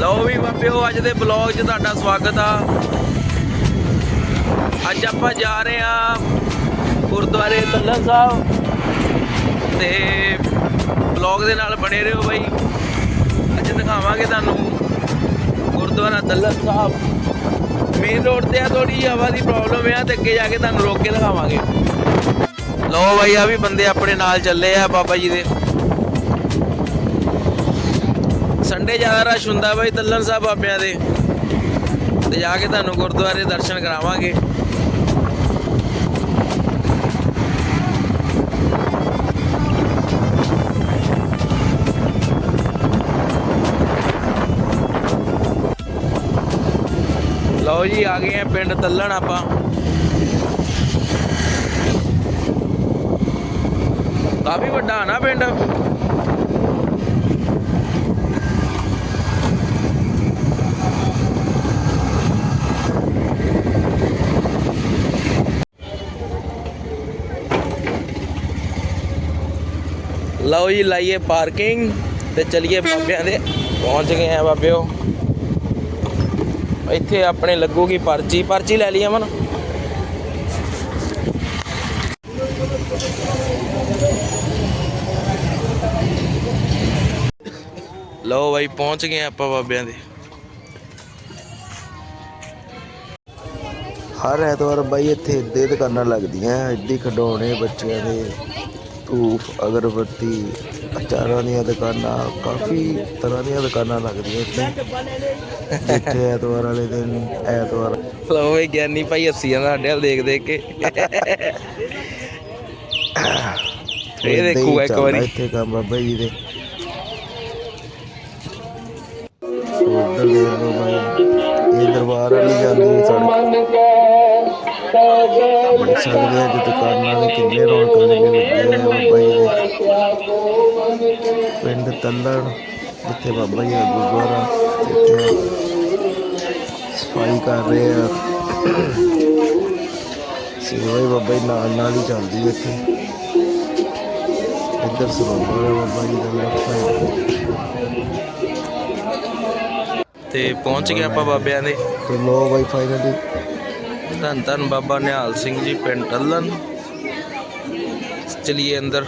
ਲਓ ਵੀ ਬਾਬਿਓ ਅੱਜ ਦੇ ਬਲੌਗ 'ਚ ਤੁਹਾਡਾ ਸਵਾਗਤ ਆ। ਅੱਜ ਆਪਾਂ ਜਾ ਰਹੇ ਆ ਗੁਰਦੁਆਰੇ ਤੱਲਣ ਸਾਹਿਬ। ਤੇ ਬਲੌਗ ਦੇ ਨਾਲ ਬਣੇ ਰਹੋ ਬਾਈ। ਅੱਜ ਦਿਖਾਵਾਂਗੇ ਤੁਹਾਨੂੰ ਗੁਰਦੁਆਰਾ ਤੱਲਣ ਸਾਹਿਬ। ਮੇਨ ਰੋਡ ਤੇ ਆ ਥੋੜੀ ਹਵਾ ਦੀ ਪ੍ਰੋਬਲਮ ਆ, ਤੇ ਅੱਗੇ ਜਾ ਕੇ ਤੁਹਾਨੂੰ ਰੋਕ ਕੇ ਦਿਖਾਵਾਂਗੇ। ਲਓ ਬਾਈ, ਆ ਵੀ ਬੰਦੇ ਆਪਣੇ ਨਾਲ ਚੱਲੇ ਆ, ਬਾਬਾ ਜੀ ਦੇ। ਸੰਡੇ ਜ਼ਿਆਦਾ ਰਸ਼ ਹੁੰਦਾ ਬਾਈ ਤੱਲਣ ਸਾਹਿਬ ਬਾਬਿਆਂ ਦੇ। ਤੇ ਜਾ ਕੇ ਤੁਹਾਨੂੰ ਗੁਰਦੁਆਰੇ ਦਰਸ਼ਨ ਕਰਾਵਾਂਗੇ। ਲਓ ਜੀ, ਆ ਗਏ ਆ ਪਿੰਡ ਤੱਲਣ ਆਪਾਂ। ਕਾਫੀ ਵੱਡਾ ਨਾ ਪਿੰਡ? ਲਓ ਜੀ, ਲਾਈਏ ਪਾਰਕਿੰਗ ਤੇ ਚਲੀਏ ਬਾਬਿਆਂ ਦੇ। ਪਹੁੰਚ ਗਏ ਆ ਬਾਬਿਓ। ਇੱਥੇ ਆਪਣੇ ਲੱਗੂਗੀ ਪਰਚੀ। ਪਰਚੀ ਲੈ ਲਈ ਅਮਨ। ਲਓ ਬਾਈ, ਪਹੁੰਚ ਗਏ ਆਪਾਂ ਬਾਬਿਆਂ ਦੇ। ਹਰ ਐਤਵਾਰ ਬਾਈ ਇੱਥੇ ਇੱਦੇ ਦੁਕਾਨਾਂ ਲੱਗਦੀਆਂ ਐਡੀ ਖਡੌਣੇ ਬੱਚਿਆਂ ਦੇ। ਧੂਫ ਅਗਰਬੱਤੀ ਅਚਾਰਾਂ ਦੀਆਂ ਦੁਕਾਨਾਂ ਕਾਫੀ ਤਰ੍ਹਾਂ ਦੀਆਂ ਦੁਕਾਨਾਂ ਲੱਗਦੀਆਂ ਇੱਥੇ। ਜਿੱਥੇ ਐਤਵਾਰ ਵਾਲੇ ਦਿਨ ਐਤਵਾਰ ਲਓ ਬਈ ਗਿਆਨੀ ਭਾਈ ਹੱਸੀ ਜਾਂਦਾ ਸਾਡੇ ਵੱਲ ਦੇਖ ਦੇਖ ਕੇ। ਇਹ ਦੇਖੂਗਾ ਇੱਕ ਵਾਰੀ। ਇੱਥੇ ਕੰਮ ਬਾਬਾ ਜੀ ਦੇ ਉਧਰ ਦੇਖ ਲਓ ਇਹ ਦਰਬਾਰ ਵਾਲੀ ਜਾਂਦੀ ਦੇਖ ਸਕਦੇ ਆ ਕਿ ਦੁਕਾਨਾਂ ਦੇ ਕਿੰਨੇ ਰੌਣਕ ਮੇਲੇ ਲੱਗੇ ਹੋਏ ਆ ਬਾਬਾ ਜੀ ਦੇ ਪਿੰਡ ਤੱਲਣ ਜਿੱਥੇ ਬਾਬਾ ਜੀ ਦਾ ਗੁਰਦੁਆਰਾ ਸਫ਼ਾਈ ਕਰ ਰਹੇ ਆ। ਸੇਵਾ ਹੀ ਬਾਬਾ ਜੀ ਨਾਲ ਨਾਲ ਹੀ ਚੱਲਦੀ ਹੈ ਇੱਥੇ। ਇੱਧਰ ਸਰੋਵਰ ਹੈ ਬਾਬਾ ਜੀ ਦਾ ਲੈਫਟ ਸਾਈਡ ਤੇ ਪਹੁੰਚ ਗਏ ਆਪਾਂ ਬਾਬਿਆਂ ਦੇ। ਤੇ ਲੋ ਬਾਈ ਫਾਈਨਲੀ ਧੰਨ ਧੰਨ ਬਾਬਾ ਨਿਹਾਲ ਸਿੰਘ ਜੀ ਪਿੰਡ ਟੱਲਨ ਚਲਿਏ ਅੰਦਰ।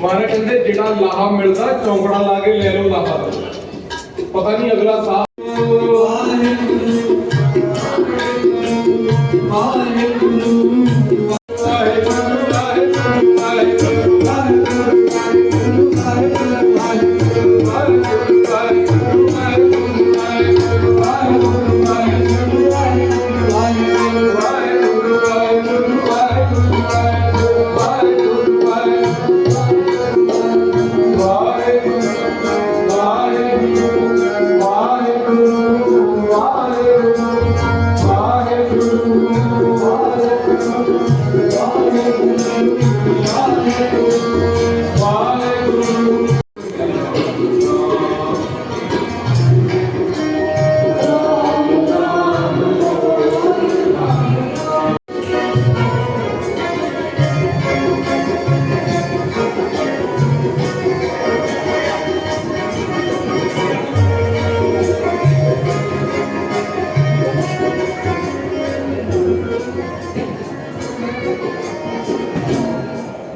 ਮਾਰੇ ਕਹਿੰਦੇ, ਜਿਹੜਾ ਲਾਹਾ ਮਿਲਦਾ, ਚੌਂਕੜਾ ਲਾ ਕੇ ਲੈ ਲਓ ਲਾਹਾ। ਪਤਾ ਨਹੀਂ ਅਗਲਾ ਸਾਹ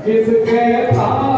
ਜਿਸਕੇ ਆ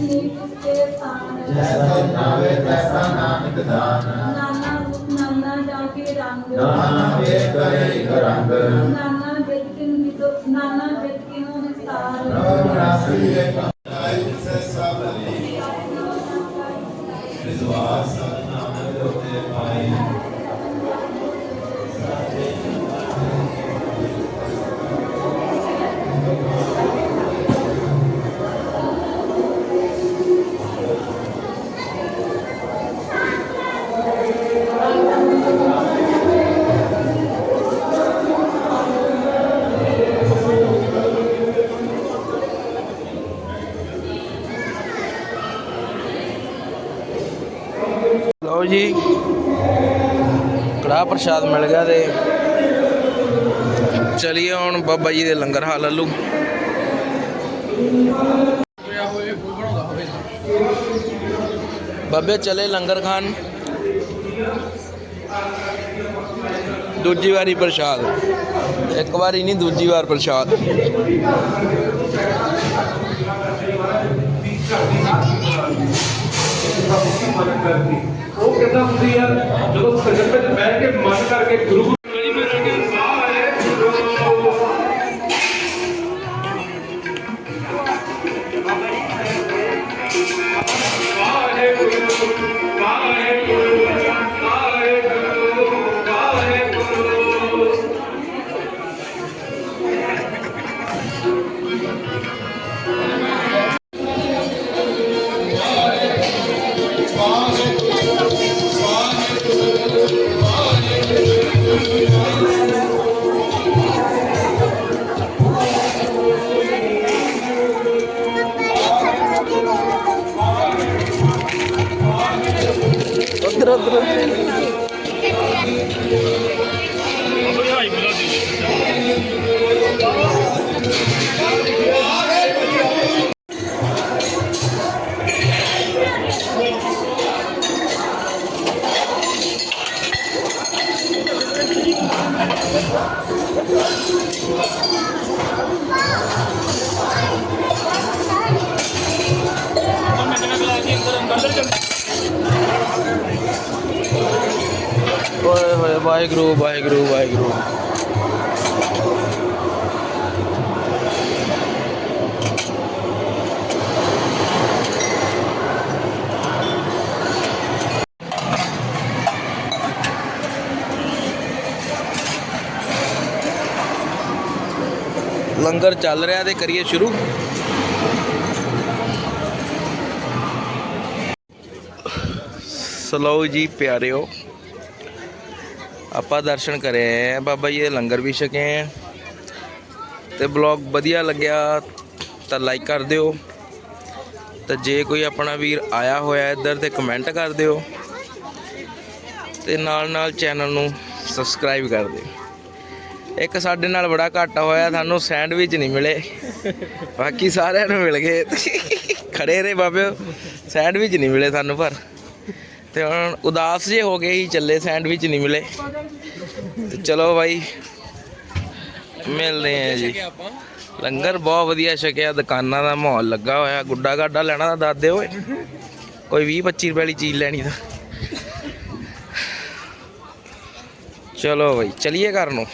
ਜੈਸਾ ਨਾਵੇ ਤੈਸਾ ਨਾਨਕ ਦਾਨ ਨਾਨਾ ਰੂਪ ਨਾਨਾ ਜਾ ਕੇ ਰੰਗ ਨਾਨਾ ਵੇ ਕਰੇ ਕਰੰਗ ਨਾਨਾ ਬਿਤਕਿਨ ਵਿਦੋ ਨਾਨਾ ਬਿਤਕਿਨੋ ਵਿਸਤਾਰ ਪ੍ਰਭ ਰਾਸੀ ਏ ਲਓ ਜੀ। ਕੜਾਹ ਪ੍ਰਸ਼ਾਦ ਮਿਲ ਗਿਆ ਤੇ ਚਲਿਏ ਹੁਣ ਬਾਬਾ ਜੀ ਦੇ ਲੰਗਰ ਹਾਲ ਲੱਲੂ ਬਾਬੇ ਚਲੇ ਲੰਗਰ ਖਾਨ ਦੂਜੀ ਵਾਰੀ ਪ੍ਰਸ਼ਾਦ। ਇੱਕ ਵਾਰੀ ਨਹੀਂ, ਦੂਜੀ ਵਾਰ ਪ੍ਰਸ਼ਾਦ। ਉਹ ਕਹਿੰਦਾ ਹੁੰਦੀ ਆ? ਜਦੋਂ ਸੰਗਤ ਵਿੱਚ ਬਹਿ ਕੇ ਮਨ ਕਰਕੇ ਗੁਰੂ ਉਧਰ ਉਧਰ ਓਏ ਹੋਏ ਵਾਹਿਗੁਰੂ ਵਾਹਿਗੁਰੂ ਵਾਹਿਗੁਰੂ। ਲੰਗਰ ਚੱਲ ਰਿਹਾ ਤੇ ਕਰੀਏ ਸ਼ੁਰੂ। ਸਲੋ ਜੀ ਪਿਆਰਿਓ, ਆਪਾਂ ਦਰਸ਼ਨ ਕਰੇ ਆ। ਬਾਬਾ ਜੀ ਦੇ ਲੰਗਰ ਵੀ ਛਕੇ ਆ ਤੇ ਬਲੌਗ ਵਧੀਆ ਲੱਗਿਆ ਤਾਂ ਲਾਈਕ ਕਰ ਦਿਓ। ਤੇ ਜੇ ਕੋਈ ਆਪਣਾ ਵੀਰ ਆਇਆ ਹੋਇਆ ਇੱਧਰ ਤੇ ਕਮੈਂਟ ਕਰ ਦਿਓ। ਤੇ ਨਾਲ ਨਾਲ ਚੈਨਲ ਨੂੰ ਸਬਸਕ੍ਰਾਈਬ ਕਰ ਦਿਓ। ਇੱਕ ਸਾਡੇ ਨਾਲ ਬੜਾ ਘਾਟਾ ਹੋਇਆ, ਸਾਨੂੰ ਸੈਂਡਵਿਚ ਨਹੀਂ ਮਿਲੇ। ਬਾਕੀ ਸਾਰਿਆਂ ਨੂੰ ਮਿਲ ਗਏ। ਖੜੇ ਰਹੇ ਬਾਬੇ ਸੈਂਡਵਿਚ ਨਹੀਂ ਮਿਲੇ ਸਾਨੂੰ ਪਰ। ਤੇ ਹੁਣ ਉਦਾਸ ਜੇ ਹੋ ਗਏ ਹੀ ਚੱਲੇ ਸੈਂਡਵਿਚ ਨਹੀਂ ਮਿਲੇ। ਚਲੋ ਬਾਈ, ਮਿਲਦੇ ਆ ਜੀ। ਲੰਗਰ ਬਹੁਤ ਵਧੀਆ ਛਕਿਆ, ਦੁਕਾਨਾਂ ਦਾ ਮਾਹੌਲ ਲੱਗਾ ਹੋਇਆ, ਗੁੱਡਾ ਗਾਡਾ ਲੈਣਾ ਤਾਂ ਦੱਸ ਦਿਓ ਓਏ। ਕੋਈ 20 25 ਰੁਪਏ ਵਾਲੀ ਚੀਜ਼ ਲੈਣੀ ਤਾਂ। ਚਲੋ ਬਾਈ, ਚਲਿਏ ਘਰ ਨੂੰ।